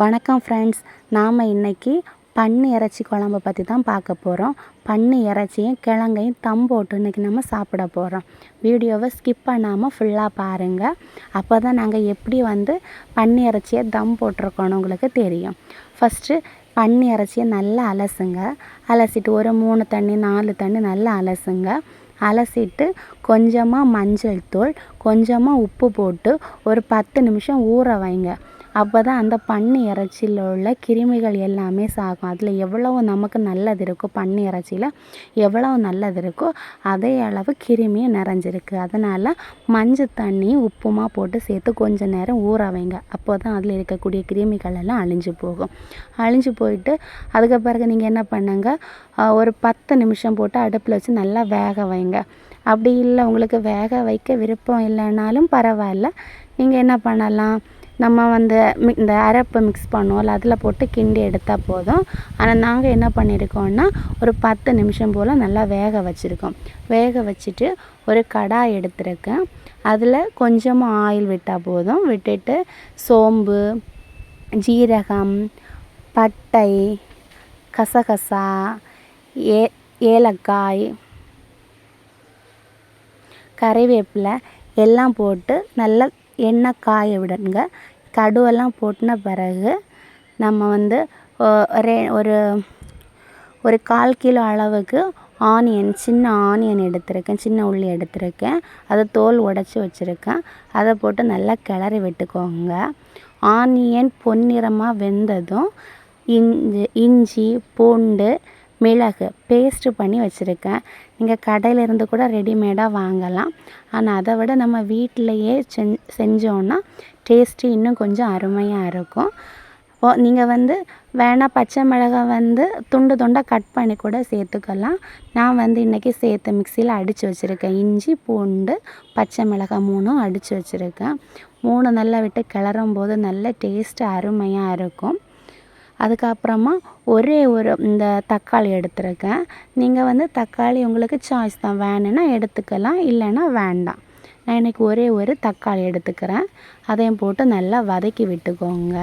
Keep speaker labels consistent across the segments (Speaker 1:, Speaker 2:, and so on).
Speaker 1: வணக்கம் ஃப்ரெண்ட்ஸ் நாம் இன்றைக்கி பன்னி இறைச்சி குழம்பு பற்றி தான் பார்க்க போகிறோம் பன்னி இறைச்சியும் கிழங்கையும் தம் போட்டு இன்றைக்கி நம்ம சாப்பிட போகிறோம் வீடியோவை ஸ்கிப் பண்ணாமல் ஃபுல்லாக பாருங்கள் அப்போ தான் நாங்கள் எப்படி வந்து பன்னி இறைச்சியை தம் போட்டிருக்கோன்னு உங்களுக்கு தெரியும். ஃபஸ்ட்டு பன்னி இறைச்சியை நல்லா அலசுங்க. அலசிட்டு ஒரு மூணு தண்ணி நாலு தண்ணி நல்லா அலசுங்க. அலசிட்டு கொஞ்சமாக மஞ்சள் தூள் கொஞ்சமாக உப்பு போட்டு ஒரு பத்து நிமிஷம் ஊற வைங்க. அப்போ தான் அந்த பன்னி இறைச்சியில் உள்ள கிருமிகள் எல்லாமே சாகும். அதில் எவ்வளவு நமக்கு நல்லது இருக்கோ பன்னி இறைச்சியில் எவ்வளவு நல்லது இருக்கோ அதே அளவு கிருமியும் நிறைஞ்சிருக்கு. அதனால் மஞ்சள் தண்ணி உப்புமா போட்டு சேர்த்து கொஞ்சம் நேரம் ஊற வைங்க. அப்போ தான் அதில் இருக்கக்கூடிய கிருமிகள் எல்லாம் அழிஞ்சு போகும். அழிஞ்சு போயிட்டு அதுக்கு பிறகு நீங்கள் என்ன பண்ணுங்க? ஒரு பத்து நிமிஷம் போட்டு அடுப்பில் வச்சு நல்லா வேக வைங்க. அப்படி இல்லை உங்களுக்கு வேக வைக்க விருப்பம் இல்லைனாலும் பரவாயில்ல. நீங்கள் என்ன பண்ணலாம்? நம்ம வந்து இந்த அரைப்பை மிக்ஸ் பண்ணுவோம்ல அதில் போட்டு கிண்டி எடுத்தால் போதும். ஆனால் நாங்கள் என்ன பண்ணியிருக்கோம்னா ஒரு பத்து நிமிஷம் போல் நல்லா வேக வச்சுருக்கோம். வேக வச்சுட்டு ஒரு கடாய் எடுத்துருக்கேன். அதில் கொஞ்சமாக ஆயில் விட்டால் போதும். விட்டுட்டு சோம்பு ஜீரகம் பட்டை கசகசா ஏ ஏலக்காய் கறிவேப்பிலை எல்லாம் போட்டு நல்லா எண்ணெய் காய விடுங்க. கடுவெல்லாம் போட்டின பிறகு நம்ம வந்து ஒரு ஒரு ஒரு கால் கிலோ அளவுக்கு ஆனியன் சின்ன ஆனியன் எடுத்திருக்கேன் சின்ன உள்ளி எடுத்திருக்கேன். அதை தோல் உடச்சி வச்சுருக்கேன். அதை போட்டு நல்லா கிளறி விட்டுக்கோங்க. ஆனியன் பொன்னிறமாக வெந்ததும் இஞ்சி இஞ்சி பூண்டு மிளகு பேஸ்ட்டு பண்ணி வச்சுருக்கேன். நீங்கள் கடையிலேருந்து கூட ரெடிமேடாக வாங்கலாம். ஆனால் அதை விட நம்ம வீட்டிலையே செஞ் செஞ்சோன்னா டேஸ்ட்டு இன்னும் கொஞ்சம் அருமையாக இருக்கும். ஓ நீங்கள் வந்து வேணால் பச்சை மிளகாய் வந்து துண்டு துண்டாக கட் பண்ணி கூட சேர்த்துக்கலாம். நான் வந்து இன்றைக்கி சேர்த்து மிக்சியில் அடித்து வச்சுருக்கேன். இஞ்சி பூண்டு பச்சை மிளகாய் மூணும் அடித்து வச்சுருக்கேன். மூணு நல்லா விட்டு கிளறும் போது நல்ல டேஸ்ட்டு அருமையாக இருக்கும். அதுக்கப்புறமா ஒரே ஒரு இந்த தக்காளி எடுத்திருக்கேன். நீங்கள் வந்து தக்காளி உங்களுக்கு சாய்ஸ் தான். வேணும்னா எடுத்துக்கலாம் இல்லைன்னா வேண்டாம். நான் இன்றைக்கி ஒரே ஒரு தக்காளி எடுத்துக்கிறேன். அதையும் போட்டு நல்லா வதக்கி விட்டுக்கோங்க.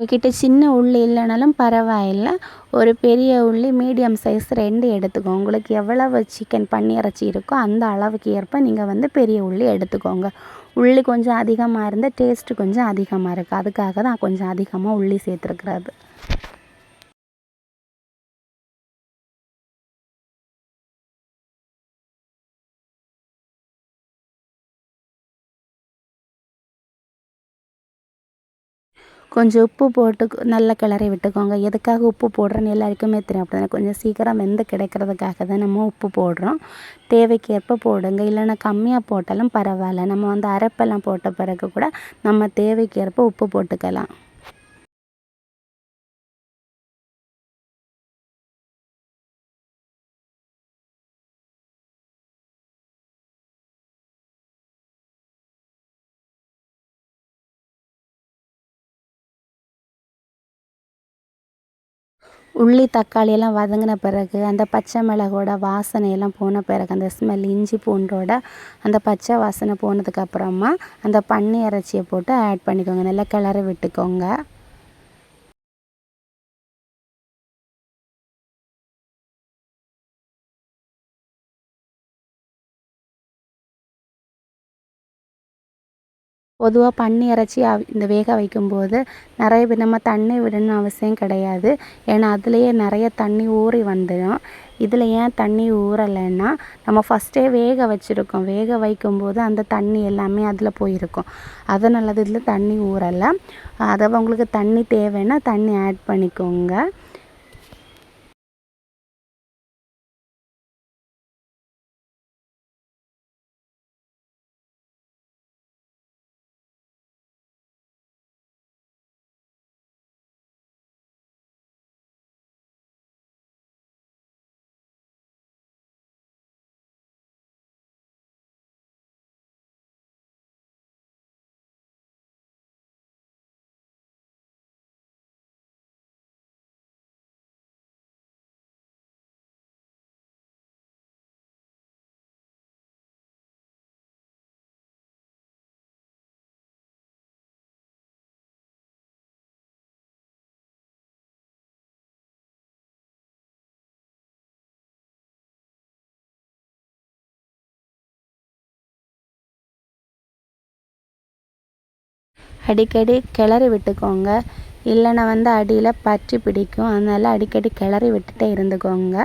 Speaker 1: உங்ககிட்ட சின்ன உள்ளி இல்லைனாலும் பரவாயில்ல. ஒரு பெரிய உள்ளி மீடியம் சைஸ் ரெண்டு எடுத்துக்கோங்க உங்களுக்கு எவ்வளவு சிக்கன் பண்ணி இறைச்சி இருக்கோ அந்த அளவுக்கு ஏற்ப நீங்கள் வந்து பெரிய உள்ளி எடுத்துக்கோங்க. உள்ளி கொஞ்சம் அதிகமாக இருந்தால் டேஸ்ட்டு கொஞ்சம் அதிகமாக இருக்குது அதுக்காக தான் கொஞ்சம் அதிகமாக உள்ளி சேர்த்துருக்குறது. கொஞ்சம் உப்பு போட்டு நல்லா கிளறி விட்டுக்கோங்க. எதுக்காக உப்பு போடுறோன்னு எல்லாருக்குமே தெரியும். அப்படி கொஞ்சம் சீக்கிரம் வெந்து கிடைக்கிறதுக்காக தான் நம்ம உப்பு போடுறோம். தேவைக்கேற்ப போடுங்க. இல்லைன்னா கம்மியாக போட்டாலும் பரவாயில்ல. நம்ம வந்து அரைப்பெல்லாம் போட்ட பிறகு கூட நம்ம தேவைக்கேற்ப உப்பு போட்டுக்கலாம். உள்ளி தக்காளியெல்லாம் வதங்கின பிறகு அந்த பச்சை மிளகோட வாசனையெல்லாம் போன பிறகு அந்த ஸ்மெல் இஞ்சி பூண்டோட அந்த பச்சை வாசனை போனதுக்கப்புறமா அந்த பன்னி இறைச்சியை போட்டு ஆட் பண்ணிக்கோங்க. நல்லா கிளறி விட்டுக்கோங்க. பொதுவாக பன்னி இறைச்சி இந்த வேக வைக்கும்போது நிறைய பேர் நம்ம தண்ணி விடணும்னு அவசியம் கிடையாது. ஏன்னா அதுலேயே நிறைய தண்ணி ஊறி வந்துடும் இதில் ஏன் தண்ணி ஊறலைன்னா நம்ம ஃபஸ்ட்டே வேக வச்சுருக்கோம். வேக வைக்கும்போது அந்த தண்ணி எல்லாமே அதில் போயிருக்கும். அதனால் இதில் தண்ணி ஊறலை. அதை உங்களுக்கு தண்ணி தேவைன்னா தண்ணி ஆட் பண்ணிக்கோங்க. அடிக்கடி கிளறி விட்டுக்கோங்க. இல்லைன்னா வந்து அடியில் பற்றி பிடிக்கும். அதனால் அடிக்கடி கிளறி விட்டுட்டே இருந்துக்கோங்க.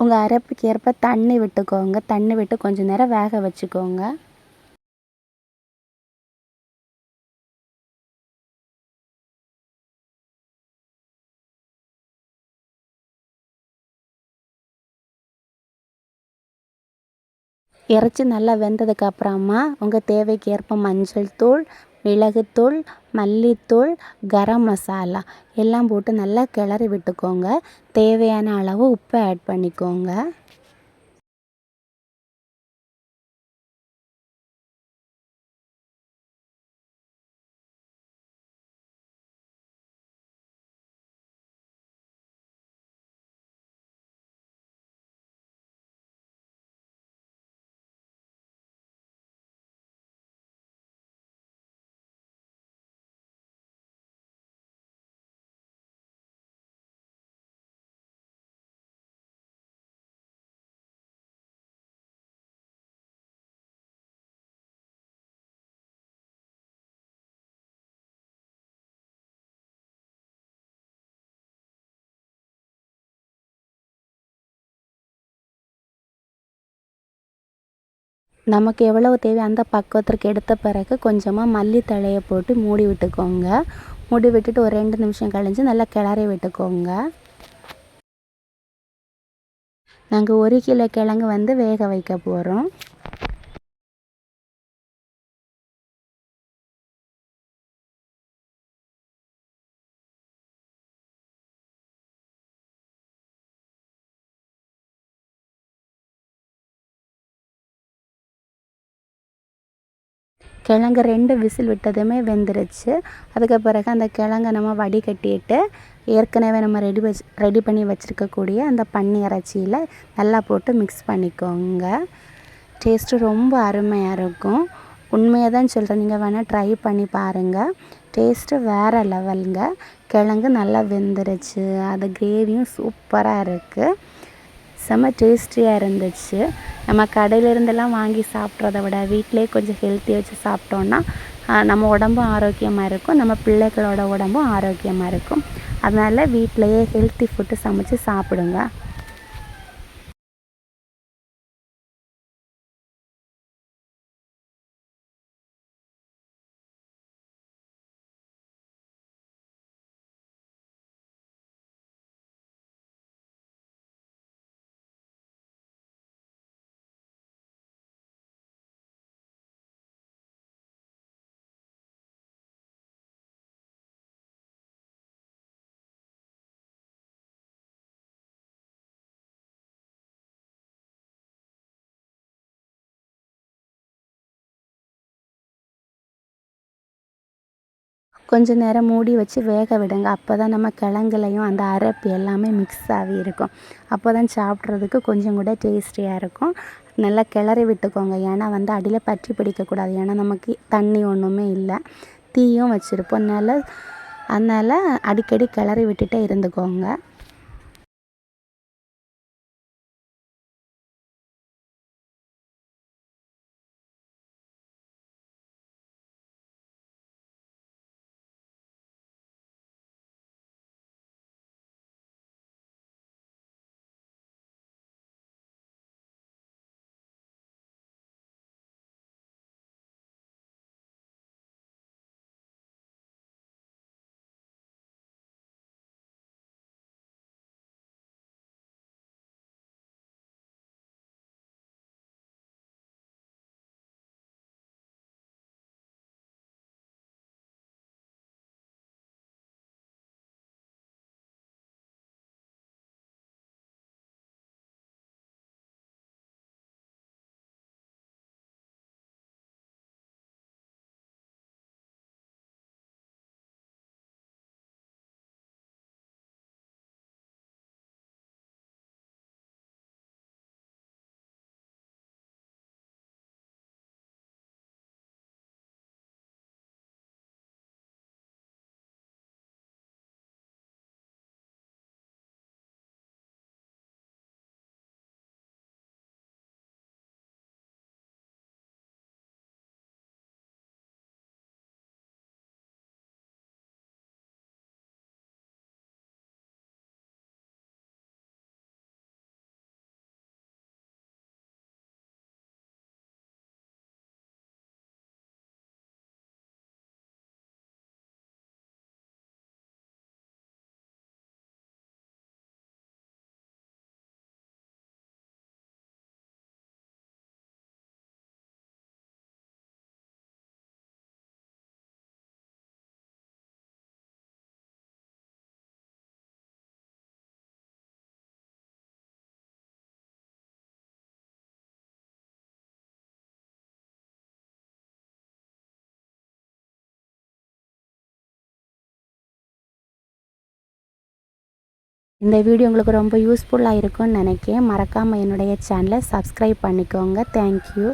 Speaker 1: உங்கள் அரைப்புக்கு ஏற்ப தண்ணி விட்டுக்கோங்க. தண்ணி விட்டு கொஞ்சம் நேரம் வேக வச்சுக்கோங்க. இறைச்சி நல்லா வெந்ததுக்கு அப்புறமா உங்கள் தேவைக்கு ஏற்ப மஞ்சள் தூள் மிளகுத்தூள் மல்லித்தூள் கரம் மசாலா எல்லாம் போட்டு நல்லா கிளறி விட்டுக்கோங்க. தேவையான அளவு உப்பை ஆட் பண்ணிக்கோங்க. நமக்கு எவ்வளவு தேவையோ அந்த பக்குவத்திற்கு எடுத்த பிறகு கொஞ்சமாக மல்லித்தழையை போட்டு மூடி விட்டுக்கோங்க. மூடி விட்டுட்டு ஒரு ரெண்டு நிமிஷம் கழிஞ்சு நல்லா கிளறி விட்டுக்கோங்க. நாங்கள் ஒரு கிலோ கிழங்கு வந்து வேக வைக்க போகிறோம் கிழங்கு ரெண்டு விசில் விட்டதுமே வெந்துருச்சு. அதுக்கு பிறகு அந்த கிழங்கை நம்ம வடிகட்டிட்டு ஏற்கனவே நம்ம ரெடி வச்சு ரெடி பண்ணி வச்சுருக்கக்கூடிய அந்த பன்னி இறைச்சியில் நல்லா போட்டு மிக்ஸ் பண்ணிக்கோங்க. டேஸ்ட்டு ரொம்ப அருமையாக இருக்கும். உண்மையாக தான் சொல்கிறேன் நீங்கள் வேணால் ட்ரை பண்ணி பாருங்கள் டேஸ்ட்டு வேறு லெவலுங்க கிழங்கு நல்லா வெந்துருச்சு. அது கிரேவியும் சூப்பராக இருக்குது செம்ம டேஸ்டியாக இருந்துச்சு. நம்ம கடையிலேருந்தெல்லாம் வாங்கி சாப்பிட்றத விட வீட்டிலே கொஞ்சம் ஹெல்த்தியாக வச்சு சாப்பிட்டோன்னா நம்ம உடம்பும் ஆரோக்கியமாக இருக்கும். நம்ம பிள்ளைகளோட உடம்பும் ஆரோக்கியமாக இருக்கும். அதனால் வீட்டிலையே ஹெல்த்தி ஃபுட்டு சமைச்சு சாப்பிடுங்க. கொஞ்சம் நேரம் மூடி வச்சு வேக விடுங்க. அப்போ தான் நம்ம கிழங்குலையும் அந்த அரப்பு எல்லாமே மிக்ஸ் ஆகி இருக்கும். அப்போ தான் சாப்பிட்றதுக்கு கொஞ்சம் கூட டேஸ்டியாக இருக்கும். நல்லா கிளறி விட்டுக்கோங்க. ஏன்னா வந்து அடியில் பற்றி பிடிக்கக்கூடாது ஏன்னா நமக்கு தண்ணி ஒன்றுமே இல்லை. தீயும் வச்சுருப்போம். அதனால் அதனால் அடிக்கடி கிளறி விட்டுட்டே இருந்துக்கோங்க. இந்த வீடியோ உங்களுக்கு ரொம்ப யூஸ்ஃபுல்லாக இருக்கும்னு நினைக்கிறேன். மறக்காமல் என்னுடைய சேனலை சப்ஸ்கிரைப் பண்ணிக்கோங்க. தேங்க்யூ